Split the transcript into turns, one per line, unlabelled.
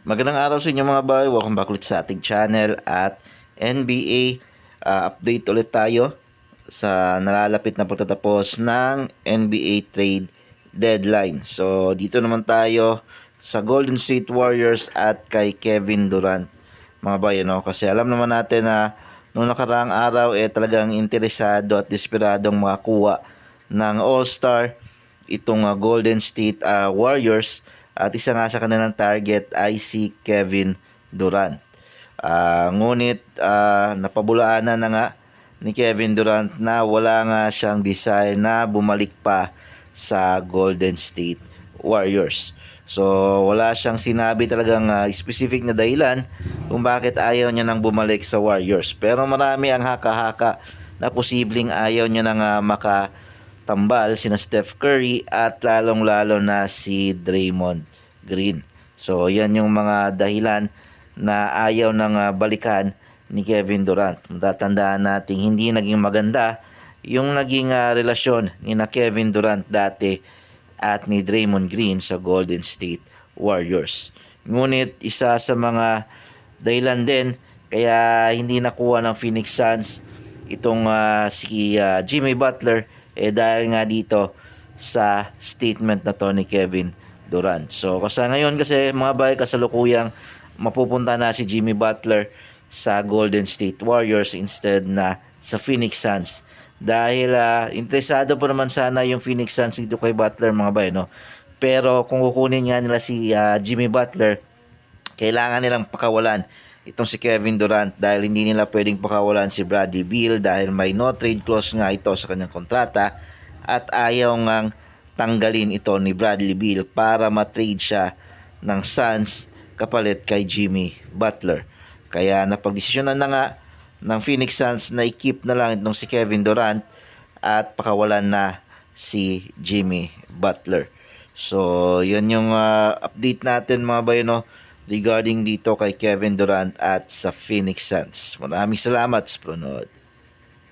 Magandang araw sa inyo mga boy. Welcome back ulit sa ating channel at NBA uh, update ulit tayo sa nalalapit na pagtatapos ng NBA trade deadline. So dito naman tayo sa Golden State Warriors at kay Kevin Durant. Mga boy, ano? kasi alam naman natin na noong nakaraang araw eh talagang interesado at desperadong makakuha ng All-Star itong uh, Golden State uh, Warriors at isa nga sa kanilang target ay si Kevin Durant. Ah, ngunit ah, napabulaanan na nga ni Kevin Durant na wala nga siyang desire na bumalik pa sa Golden State Warriors. So wala siyang sinabi talagang ah, specific na dahilan kung bakit ayaw niya nang bumalik sa Warriors. Pero marami ang haka-haka na posibleng ayaw niya nang ah, maka tambal sina Steph Curry at lalong-lalo na si Draymond Green. So, yan yung mga dahilan na ayaw nang ah, balikan ni Kevin Durant. Matatandaan natin hindi naging maganda yung naging ah, relasyon ni na Kevin Durant dati at ni Draymond Green sa Golden State Warriors. Ngunit isa sa mga dahilan din kaya hindi nakuha ng Phoenix Suns itong ah, si ah, Jimmy Butler eh dahil nga dito sa statement na to ni Kevin Durant. So kasi ngayon kasi mga bay kasalukuyang mapupunta na si Jimmy Butler sa Golden State Warriors instead na sa Phoenix Suns. Dahil ah, interesado po naman sana yung Phoenix Suns dito kay Butler mga bay no. Pero kung kukunin nga nila si ah, Jimmy Butler, kailangan nilang pakawalan itong si Kevin Durant dahil hindi nila pwedeng pakawalan si Bradley Beal dahil may no trade clause nga ito sa kanyang kontrata at ayaw ngang tanggalin ito ni Bradley Beal para matrade siya ng Suns kapalit kay Jimmy Butler. Kaya napagdesisyonan na nga ng Phoenix Suns na i-keep na lang itong si Kevin Durant at pakawalan na si Jimmy Butler. So, yun yung ah, update natin mga bayo no, regarding dito kay Kevin Durant at sa Phoenix Suns. Maraming salamat sa panonood.